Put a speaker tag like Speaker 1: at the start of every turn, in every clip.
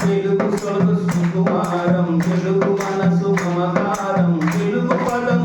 Speaker 1: తెలుగు సొలసు సుకుమారం తెలుగు మనసు మమకారం తెలుగు పదం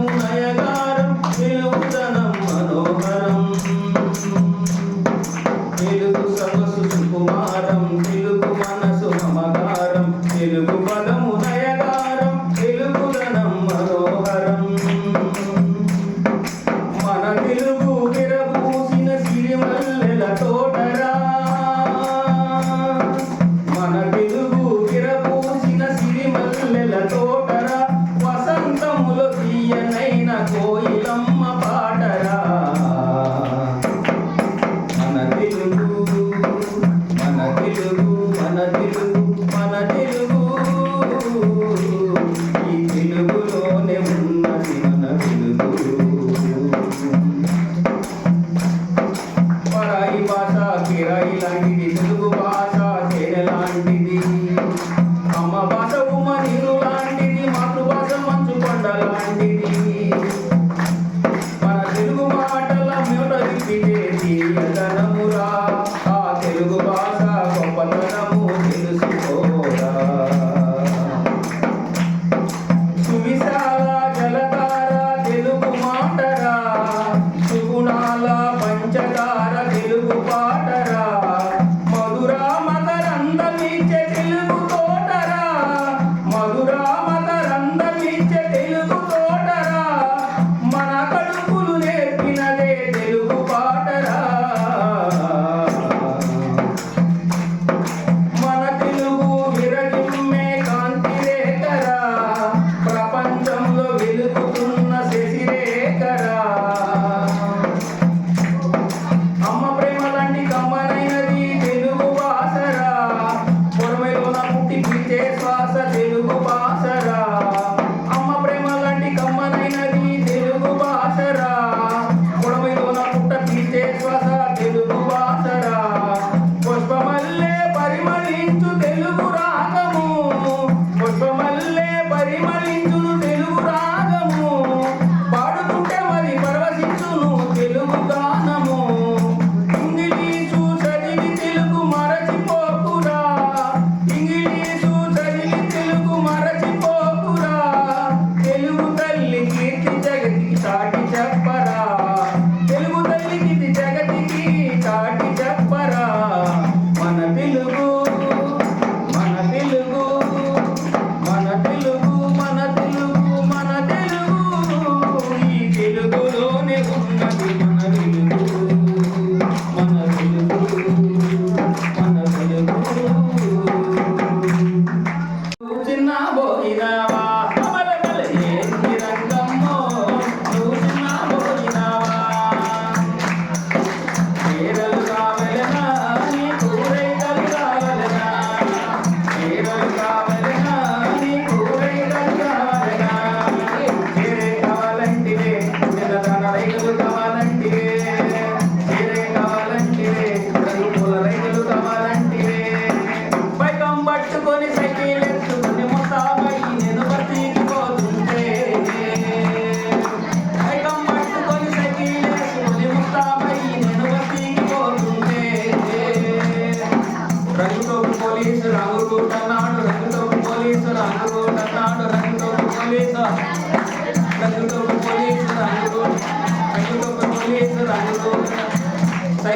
Speaker 1: que faça de novo.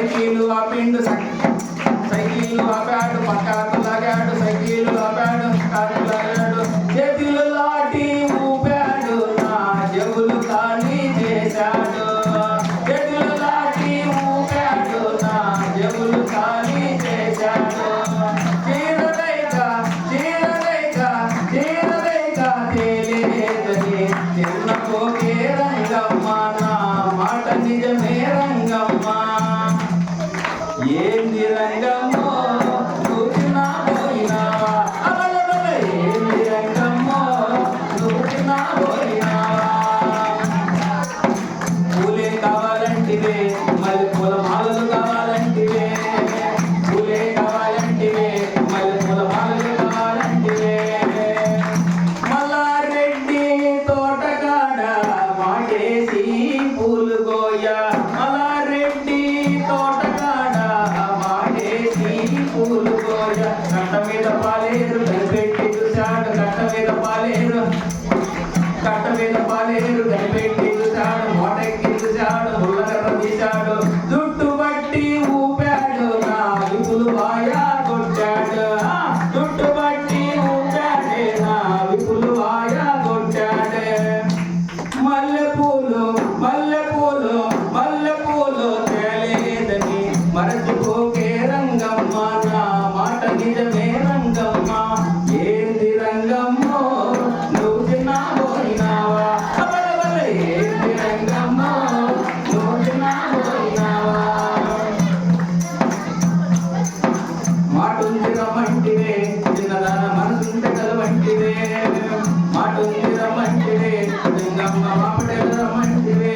Speaker 1: Cycle ఆపిండు cycle ఆపాడు పక్కాకు లాగాడు సైకిలు ఆపాడు కారు లాగాడు. పోయినా Thank you.